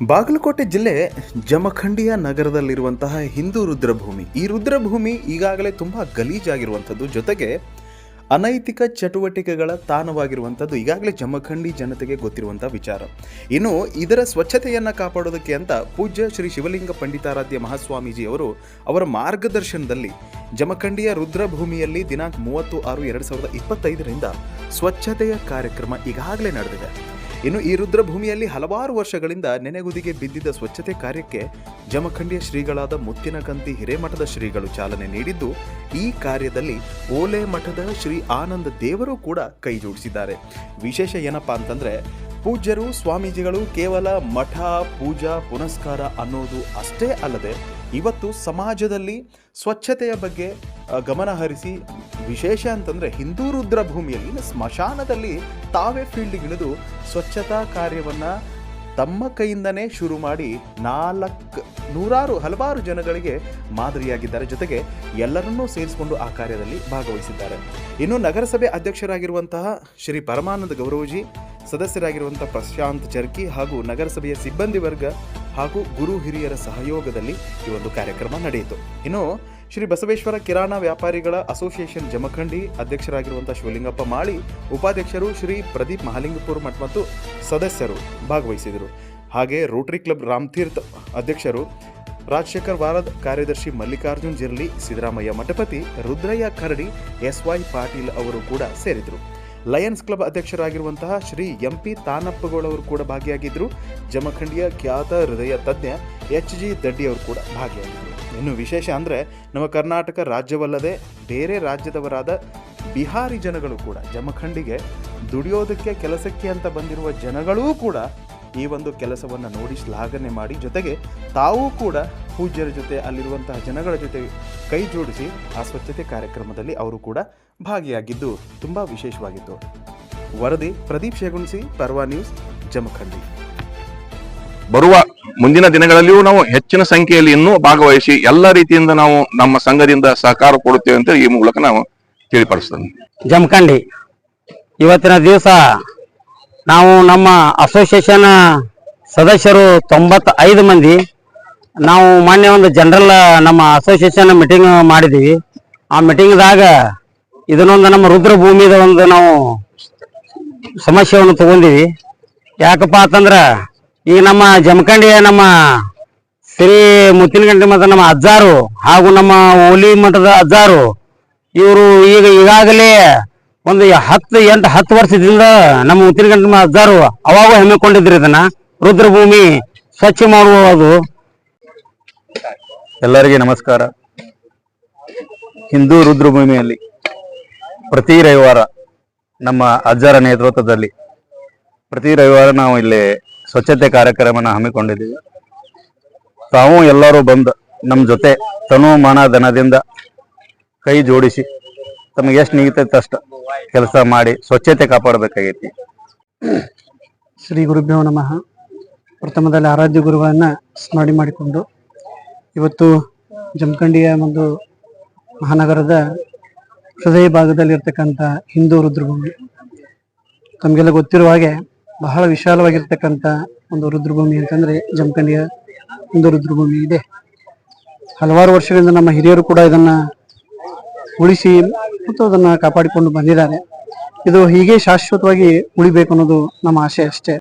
ಬಾಗಲಕೋಟೆ ಜಿಲ್ಲೆ ಜಮಖಂಡಿಯ ನಗರದಲ್ಲಿರುವಂತಹ ಹಿಂದೂ ರುದ್ರಭೂಮಿ. ಈ ರುದ್ರಭೂಮಿ ಈಗಾಗಲೇ ತುಂಬ ಗಲೀಜಾಗಿರುವಂಥದ್ದು, ಜೊತೆಗೆ ಅನೈತಿಕ ಚಟುವಟಿಕೆಗಳ ತಾಣವಾಗಿರುವಂಥದ್ದು ಈಗಾಗಲೇ ಜಮಖಂಡಿ ಜನತೆಗೆ ಗೊತ್ತಿರುವಂಥ ವಿಚಾರ. ಇನ್ನು ಇದರ ಸ್ವಚ್ಛತೆಯನ್ನು ಕಾಪಾಡೋದಕ್ಕೆ ಅಂತ ಪೂಜ್ಯ ಶ್ರೀ ಶಿವಲಿಂಗ ಪಂಡಿತಾರಾಧ್ಯ ಮಹಾಸ್ವಾಮೀಜಿ ಅವರು ಅವರ ಮಾರ್ಗದರ್ಶನದಲ್ಲಿ ಜಮಖಂಡಿಯ ರುದ್ರಭೂಮಿಯಲ್ಲಿ ದಿನಾಂಕ ಮೂವತ್ತು ಆರು ಎರಡು ಸಾವಿರದ ಇಪ್ಪತ್ತೈದರಿಂದ ಸ್ವಚ್ಛತೆಯ ಕಾರ್ಯಕ್ರಮ ಈಗಾಗಲೇ ನಡೆದಿದೆ. ಇನ್ನು ಈ ರುದ್ರಭೂಮಿಯಲ್ಲಿ ಹಲವಾರು ವರ್ಷಗಳಿಂದ ನೆನೆಗುದಿಗೆ ಬಿದ್ದಿದ್ದ ಸ್ವಚ್ಛತೆ ಕಾರ್ಯಕ್ಕೆ ಜಮಖಂಡಿಯ ಶ್ರೀಗಳಾದ ಮುತ್ತಿನಕಂತಿ ಹಿರೇಮಠದ ಶ್ರೀಗಳು ಚಾಲನೆ ನೀಡಿದ್ದು, ಈ ಕಾರ್ಯದಲ್ಲಿ ಓಲೆ ಮಠದ ಶ್ರೀ ಆನಂದ ದೇವರು ಕೂಡ ಕೈ ಜೋಡಿಸಿದ್ದಾರೆ. ವಿಶೇಷ ಏನಪ್ಪಾ ಅಂತಂದ್ರೆ ಪೂಜ್ಯರು, ಸ್ವಾಮೀಜಿಗಳು ಕೇವಲ ಮಠ, ಪೂಜಾ, ಪುನಸ್ಕಾರ ಅನ್ನೋದು ಅಷ್ಟೇ ಅಲ್ಲದೆ ಇವತ್ತು ಸಮಾಜದಲ್ಲಿ ಸ್ವಚ್ಛತೆಯ ಬಗ್ಗೆ ಗಮನ ಹರಿಸಿ, ವಿಶೇಷ ಅಂತಂದರೆ ಹಿಂದೂ ರುದ್ರ ಭೂಮಿಯಲ್ಲಿ ಸ್ಮಶಾನದಲ್ಲಿ ತಾವೇ ಫೀಲ್ಡ್ಗಿಳಿದು ಸ್ವಚ್ಛತಾ ಕಾರ್ಯವನ್ನು ತಮ್ಮ ಕೈಯಿಂದನೇ ಶುರು ಮಾಡಿ ನಾಲ್ಕು, ನೂರಾರು, ಹಲವಾರು ಜನಗಳಿಗೆ ಮಾದರಿಯಾಗಿದ್ದಾರೆ. ಜೊತೆಗೆ ಎಲ್ಲರನ್ನೂ ಸೇರಿಸಿಕೊಂಡು ಆ ಕಾರ್ಯದಲ್ಲಿ ಭಾಗವಹಿಸಿದ್ದಾರೆ. ಇನ್ನು ನಗರಸಭೆ ಅಧ್ಯಕ್ಷರಾಗಿರುವಂತಹ ಶ್ರೀ ಪರಮಾನಂದ ಗೌರವಜಿ ಸದಸ್ಯರಾಗಿರುವಂತಹ ಪ್ರಶಾಂತ್ ಚರ್ಕಿ ಹಾಗೂ ನಗರಸಭೆಯ ಸಿಬ್ಬಂದಿ ವರ್ಗ ಹಾಗೂ ಗುರು ಹಿರಿಯರ ಸಹಯೋಗದಲ್ಲಿ ಈ ಒಂದು ಕಾರ್ಯಕ್ರಮ ನಡೆಯಿತು. ಇನ್ನು ಶ್ರೀ ಬಸವೇಶ್ವರ ಕಿರಾಣ ವ್ಯಾಪಾರಿಗಳ ಅಸೋಸಿಯೇಷನ್ ಜಮಖಂಡಿ ಅಧ್ಯಕ್ಷರಾಗಿರುವಂಥ ಶಿವಲಿಂಗಪ್ಪ ಮಾಳಿ, ಉಪಾಧ್ಯಕ್ಷರು ಶ್ರೀ ಪ್ರದೀಪ್ ಮಹಾಲಿಂಗಪುರ ಮಠ ಮತ್ತು ಸದಸ್ಯರು ಭಾಗವಹಿಸಿದರು. ಹಾಗೆ ರೋಟರಿ ಕ್ಲಬ್ ರಾಮತೀರ್ಥ ಅಧ್ಯಕ್ಷರು ರಾಜಶೇಖರ್ ವಾರದ್, ಕಾರ್ಯದರ್ಶಿ ಮಲ್ಲಿಕಾರ್ಜುನ್ ಜಿರ್ಲಿ, ಸಿದ್ದರಾಮಯ್ಯ ಮಠಪತಿ ರುದ್ರಯ್ಯ ಕರಡಿ, ಎಸ್ ವೈ ಪಾಟೀಲ್ ಅವರು ಕೂಡ ಸೇರಿದರು ಲಯನ್ಸ್ ಕ್ಲಬ್ ಅಧ್ಯಕ್ಷರಾಗಿರುವಂತಹ ಶ್ರೀ ಎಂ ಪಿ ತಾನಪ್ಪಗೌಡವರು ಕೂಡ ಭಾಗಿಯಾಗಿದ್ದರು ಜಮಖಂಡಿಯ ಖ್ಯಾತ ಹೃದಯ ತಜ್ಞ ಎಚ್ ಜಿ ದಡ್ಡಿಯವರು ಕೂಡ ಭಾಗಿಯಾಗಿದ್ದರು ಇನ್ನು ವಿಶೇಷ ಅಂದರೆ ನಮ್ಮ ಕರ್ನಾಟಕ ರಾಜ್ಯವಲ್ಲದೆ ಬೇರೆ ರಾಜ್ಯದವರಾದ ಬಿಹಾರಿ ಜನಗಳು ಕೂಡ ಜಮಖಂಡಿಗೆ ದುಡಿಯೋದಕ್ಕೆ ಕೆಲಸಕ್ಕೆ ಅಂತ ಬಂದಿರುವ ಜನಗಳೂ ಕೂಡ ಈ ಒಂದು ಕೆಲಸವನ್ನು ನೋಡಿ ಶ್ಲಾಘನೆ ಮಾಡಿ ಜೊತೆಗೆ ತಾವೂ ಕೂಡ ಪೂಜ್ಯರ ಜೊತೆ ಅಲ್ಲಿರುವಂತಹ ಜನಗಳ ಜೊತೆ ಕೈ ಜೋಡಿಸಿ ಆ ಸ್ವಚ್ಛತೆ ಕಾರ್ಯಕ್ರಮದಲ್ಲಿ ಅವರು ಕೂಡ ಭಾಗಿಯಾಗಿದ್ದು ತುಂಬ ವಿಶೇಷವಾಗಿತ್ತು. ವರದಿ ಪ್ರದೀಪ್ ಶೇಗುಣಸಿ ಪರ್ವಾ ನ್ಯೂಸ್ ಜಮಖಂಡಿ. ಬರುವ ಮುಂದಿನ ದಿನಗಳಲ್ಲಿಯೂ ನಾವು ಹೆಚ್ಚಿನ ಸಂಖ್ಯೆಯಲ್ಲಿ ಇನ್ನೂ ಭಾಗವಹಿಸಿ ಎಲ್ಲ ರೀತಿಯಿಂದ ನಾವು ನಮ್ಮ ಸಂಘದಿಂದ ಸಹಕಾರ ಕೊಡುತ್ತೇವೆ ಅಂತ ಈ ಮೂಲಕ ನಾವು ತಿಳಿಪಡಿಸ್ತೇವೆ. ಜಮಖಂಡಿ ಇವತ್ತಿನ ದಿವಸ ನಾವು ನಮ್ಮ ಅಸೋಸಿಯೇಷನ್ ಸದಸ್ಯರು ತೊಂಬತ್ತೈದು ಮಂದಿ ನಾವು ಮೊನ್ನೆ ಒಂದು ಜನರಲ್ ನಮ್ಮ ಅಸೋಸಿಯೇಷನ್ ಮೀಟಿಂಗ್ ಮಾಡಿದೀವಿ. ಆ ಮೀಟಿಂಗ್ದಾಗ ಇದನ್ನೊಂದು ನಮ್ಮ ರುದ್ರಭೂಮಿದ ಒಂದು ನಾವು ಸಮಸ್ಯೆಯನ್ನು ತಗೊಂಡಿವಿ. ಯಾಕಪ್ಪ ಅಂತಂದ್ರ, ಈಗ ನಮ್ಮ ಜಮಖಂಡಿಯ ನಮ್ಮ ಶ್ರೀ ಮುತ್ತಿನಗಂಡಿ ಮತ್ತು ನಮ್ಮ ಅಜ್ಜಾರು ಹಾಗೂ ನಮ್ಮ ಓಲಿ ಮಠದ ಅಜ್ಜಾರು, ಇವರು ಈಗ ಈಗಾಗಲೇ ಒಂದು ಹತ್ತು, ಎಂಟು, ಹತ್ತು ವರ್ಷದಿಂದ ನಮ್ಮ ಮುತ್ತಿನಗಂಡಿ ಅಜ್ಜಾರು ಅವಾಗ ಹೆಮ್ಮೆಕೊಂಡಿದ್ರು ಇದನ್ನ. ರುದ್ರಭೂಮಿ ಸ್ವಚ್ಛ ಮಾಡುವುದು. ಎಲ್ಲರಿಗೆ ನಮಸ್ಕಾರ. ಹಿಂದೂ ರುದ್ರಭೂಮಿಯಲ್ಲಿ ಪ್ರತಿ ರವಿವಾರ ನಮ್ಮ ಅಜ್ಜರ ನೇತೃತ್ವದಲ್ಲಿ ಪ್ರತಿ ರವಿವಾರ ನಾವು ಇಲ್ಲಿ ಸ್ವಚ್ಛತೆ ಕಾರ್ಯಕ್ರಮನ ಹಮ್ಮಿಕೊಂಡಿದ್ದೀವಿ. ತಾವು ಎಲ್ಲರೂ ಬಂದು ನಮ್ಮ ಜೊತೆ ತನು ಮಾನ ಧನದಿಂದ ಕೈ ಜೋಡಿಸಿ ತಮಗೆ ಎಷ್ಟು ನಿಗತೈತೆ ಅಷ್ಟು ಕೆಲಸ ಮಾಡಿ ಸ್ವಚ್ಛತೆ ಕಾಪಾಡಬೇಕಾಗೈತಿ. ಶ್ರೀ ಗುರುಭ್ಯೋ ನಮಃ. ಪ್ರಥಮದಲ್ಲಿ ಆರಾಧ್ಯ ಗುರುಗಳನ್ನ ಸ್ಮರಣೆ ಮಾಡಿಕೊಂಡು ಇವತ್ತು ಜಮಖಂಡಿಯ ಒಂದು ಮಹಾನಗರದ ಹೃದಯ ಭಾಗದಲ್ಲಿರ್ತಕ್ಕಂಥ ಹಿಂದೂ ರುದ್ರಭೂಮಿ. ತಮಗೆಲ್ಲ ಗೊತ್ತಿರುವ ಹಾಗೆ ಬಹಳ ವಿಶಾಲವಾಗಿರ್ತಕ್ಕಂಥ ಒಂದು ರುದ್ರಭೂಮಿ ಅಂತಂದ್ರೆ ಜಮಖಂಡಿಯ ಹಿಂದೂ ರುದ್ರಭೂಮಿ ಇದೆ. ಹಲವಾರು ವರ್ಷಗಳಿಂದ ನಮ್ಮ ಹಿರಿಯರು ಕೂಡ ಇದನ್ನ ಉಳಿಸಿ ಮತ್ತು ಅದನ್ನ ಕಾಪಾಡಿಕೊಂಡು ಬಂದಿದ್ದಾರೆ. ಇದು ಹೀಗೆ ಶಾಶ್ವತವಾಗಿ ಉಳಿಬೇಕು ಅನ್ನೋದು ನಮ್ಮ ಆಶೆ ಅಷ್ಟೇ.